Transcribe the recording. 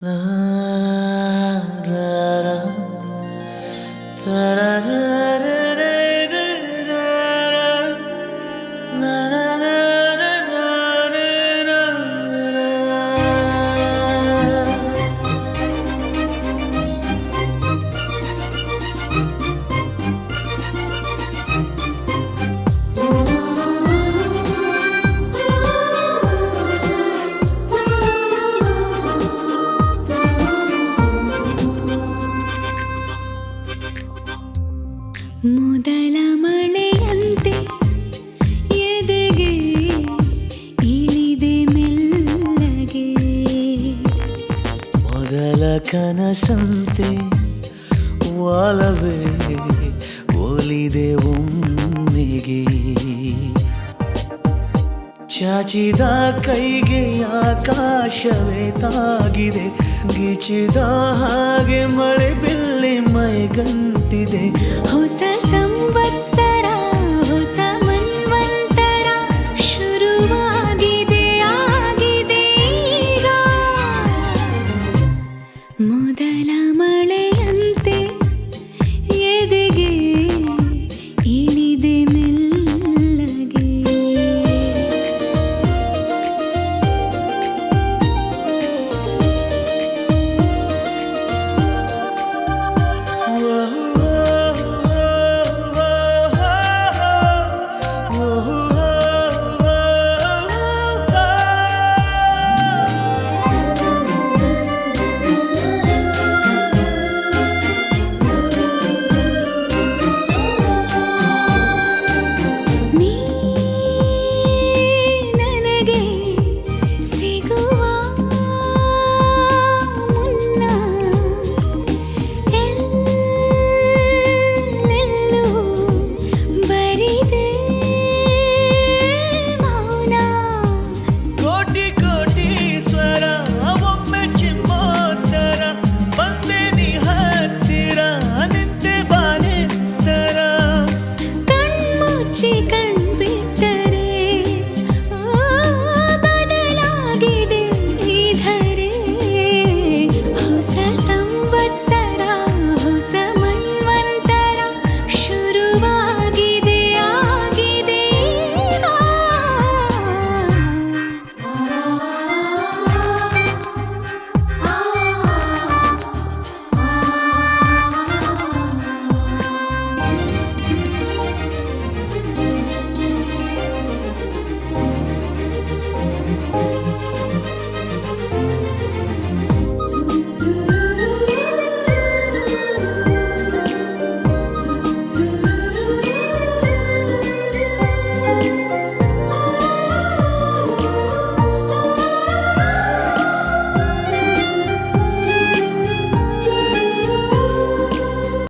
라라라 라라라. ಮೊದಲ ಮಳೆಯಂತೆ ಎದೆಗೆ ಇಳಿದೆ ಮೆಲ್ಲಗೆ? ಮೊದಲ ಕನಸಂತೆ ಒಲವೇ ಒಲಿದೆ ಒಮ್ಮೆಗೆ? ಚಾಚಿದ ಕೈಗೆ ಆಕಾಶವೇ ತಾಗಿದೆ. ಗಿಚಿದ ಹಾಗೆ ಮಳೆ ಬಿಲ್ಲಿ ಮೈಗಂಟಿದೆ. ಹೊಸ te